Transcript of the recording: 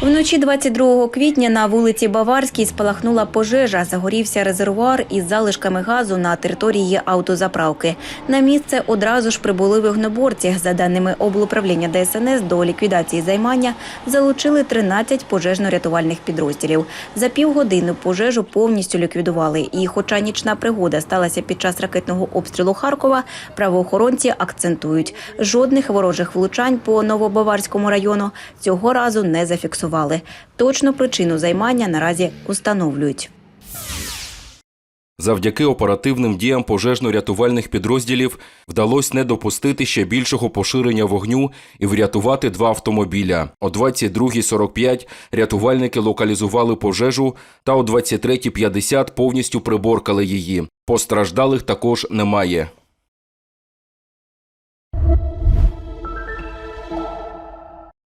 Вночі 22 квітня на вулиці Баварській спалахнула пожежа. Загорівся резервуар із залишками газу на території автозаправки. На місце одразу ж прибули вогнеборці. За даними облуправління ДСНС, до ліквідації займання залучили 13 пожежно-рятувальних підрозділів. За півгодини пожежу повністю ліквідували. І, хоча нічна пригода сталася під час ракетного обстрілу Харкова, правоохоронці акцентують, жодних ворожих влучань по Новобаварському району цього разу не зафіксували. Точну причину займання наразі установлюють. Завдяки оперативним діям пожежно-рятувальних підрозділів вдалося не допустити ще більшого поширення вогню і врятувати два автомобіля. О 22.45 рятувальники локалізували пожежу та о 23.50 повністю приборкали її. Постраждалих також немає.